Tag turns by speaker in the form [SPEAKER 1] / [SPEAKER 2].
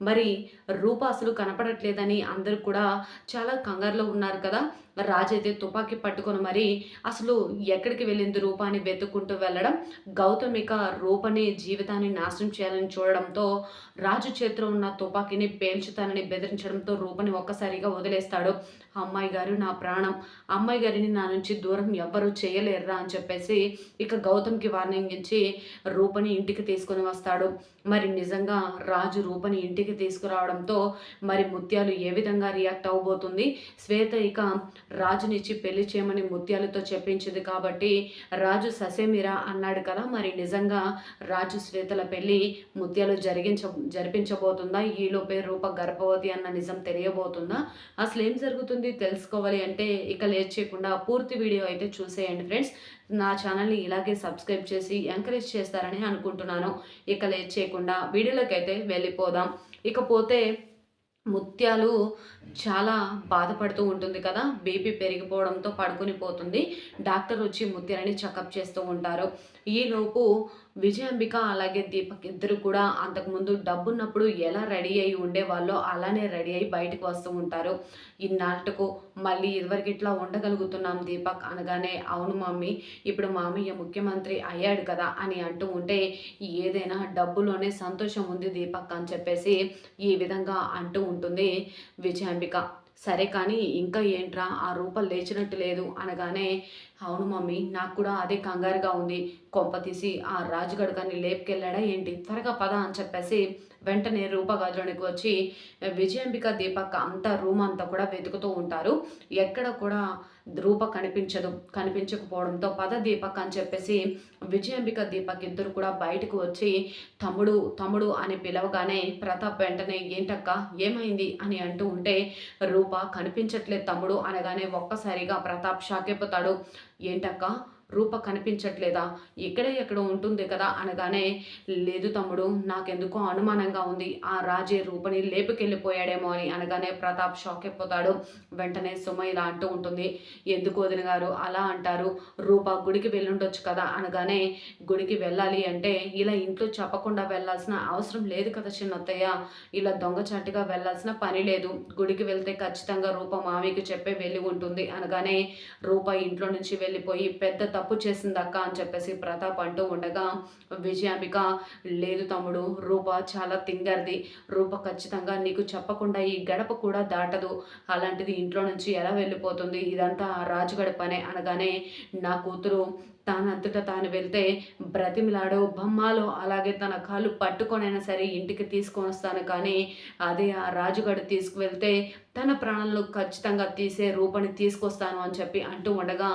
[SPEAKER 1] మరి రూప అసలు కనపడట్లేదని అందరూ కూడా చాలా కంగారులో ఉన్నారు కదా. రాజు అయితే తుపాకీ పట్టుకొని మరి అసలు ఎక్కడికి వెళ్ళింది రూపాన్ని వెతుక్కుంటూ వెళ్ళడం? గౌతమ్ ఇక రూపని జీవితాన్ని నాశనం చేయాలని చూడడంతో రాజు చేతిలో ఉన్న తుపాకీని పేల్చుతానని బెదిరించడంతో రూపని ఒక్కసారిగా వదిలేస్తాడు. అమ్మాయి గారు నా ప్రాణం. అమ్మాయి గారిని నా నుంచి దూరం ఎవ్వరూ చేయలేరురా అని చెప్పేసి ఇక గౌతమ్కి వార్నింగ్ ఇచ్చి రూపని ఇంటికి తీసుకొని వస్తాడు. మరి నిజంగా రాజు రూపని ఇంటికి తీసుకురావడంతో మరి ముత్యాలు ఏ విధంగా రియాక్ట్ అవ్వబోతుంది శ్వేత ఇక రాజునిచ్చి పెళ్ళి చేయమని ముత్యాలతో చెప్పించింది కాబట్టి రాజు ససేమిరా అన్నాడు కదా మరి నిజంగా రాజు శ్వేతల పెళ్ళి ముత్యాలు జరిగించ జరిపించబోతుందా? ఈలోపే రూప గర్భవతి అన్న నిజం తెలియబోతుందా? అసలు ఏం జరుగుతుంది తెలుసుకోవాలి అంటే ఇక లేట్ చేయకుండా పూర్తి వీడియో అయితే చూసేయండి ఫ్రెండ్స్. నా ఛానల్ని ఇలాగే సబ్స్క్రైబ్ చేసి ఎంకరేజ్ చేస్తారని అనుకుంటున్నాను. ఇక లేట్ చేయకుండా వీడియోలోకి అయితే వెళ్ళిపోదాం. ఇకపోతే ముత్యాలు చాలా బాధపడుతూ ఉంటుంది కదా. బీపీ పెరిగిపోవడంతో పడుకుని పోతుంది. డాక్టర్ వచ్చి ముత్యాలని చెకప్ చేస్తూ ఉంటారు. ఈలోపు విజయాంబిక అలాగే దీపక్ ఇద్దరు కూడా అంతకుముందు డబ్బున్నప్పుడు ఎలా రెడీ అయి ఉండేవాళ్ళో అలానే రెడీ అయి బయటకు వస్తూ ఉంటారు. ఇన్నాళ్ళకు మళ్ళీ ఇదివరకు ఇట్లా ఉండగలుగుతున్నాం దీపక్ అనగానే అవును మమ్మీ ఇప్పుడు మామయ్య ముఖ్యమంత్రి అయ్యాడు కదా అని అంటూ ఉంటే ఏదైనా డబ్బులోనే సంతోషం ఉంది దీపక్ అని చెప్పేసి ఈ విధంగా అంటూ ఉంటుంది విజయాంబిక. సరే కానీ ఇంకా ఏంట్రా? ఆ రూపం లేచినట్టు లేదు అనగానే అవును మమ్మీ నాకు కూడా అదే కంగారుగా ఉంది. కొంప తీసి ఆ రాజుగడు కానీ లేపుకెళ్ళాడా ఏంటి? త్వరగా పద అని చెప్పేసి వెంటనే రూప వచ్చి విజయాంబిక దీపక్ అంతా రూమ్ అంతా కూడా వెతుకుతూ ఉంటారు. ఎక్కడ కూడా రూప కనిపించదు. కనిపించకపోవడంతో పద దీపక్ అని చెప్పేసి విజయాంబిక దీపక్ ఇద్దరు కూడా బయటకు వచ్చి తమ్ముడు తమ్ముడు అని పిలవగానే ప్రతాప్ వెంటనే ఏంటక్క ఏమైంది అని అంటూ ఉంటే రూప కనిపించట్లేదు తమ్ముడు అనగానే ఒక్కసారిగా ప్రతాప్ షాకైపోతాడు ఏంటక్క రూప కనిపించట్లేదా? ఇక్కడే ఎక్కడ ఉంటుంది కదా అనగానే లేదు తమ్ముడు నాకెందుకో అనుమానంగా ఉంది. ఆ రాజే రూపని లేపుకెళ్ళిపోయాడేమో అని అనగానే ప్రతాప్ షాక్ అయిపోతాడు వెంటనే సుమ ఇలా అంటూ ఉంటుంది. ఎందుకు వదిన గారు అలా అంటారు? రూప గుడికి వెళ్ళుండొచ్చు కదా అనగానే గుడికి వెళ్ళాలి అంటే ఇలా ఇంట్లో చెప్పకుండా వెళ్ళాల్సిన అవసరం లేదు కదా చిన్నత్తయ్య. ఇలా దొంగచాటుగా వెళ్ళాల్సిన పని లేదు. గుడికి వెళ్తే ఖచ్చితంగా రూప మామీకి చెప్పే వెళ్ళి ఉంటుంది అనగానే రూప ఇంట్లో నుంచి వెళ్ళిపోయి పెద్ద తప్పు చేసింది అక్క అని చెప్పేసి ప్రతాప్ అంటూ ఉండగా విజయాంబిక లేదు తమ్ముడు రూప చాలా తింగర్ది. రూప ఖచ్చితంగా నీకు చెప్పకుండా ఈ గడప కూడా దాటదు. అలాంటిది ఇంట్లో నుంచి ఎలా వెళ్ళిపోతుంది? ఇదంతా రాజుగడ పనే అనగానే నా కూతురు తానంతటా తాను వెళ్తే బ్రతిమిలాడో బొమ్మాలో అలాగే తన కాళ్ళు పట్టుకొనైనా సరే ఇంటికి తీసుకొని వస్తాను. కానీ అదే ఆ రాజుగడు తీసుకువెళ్తే తన ప్రాణంలో ఖచ్చితంగా తీసే రూపని తీసుకొస్తాను అని చెప్పి అంటూ ఉండగా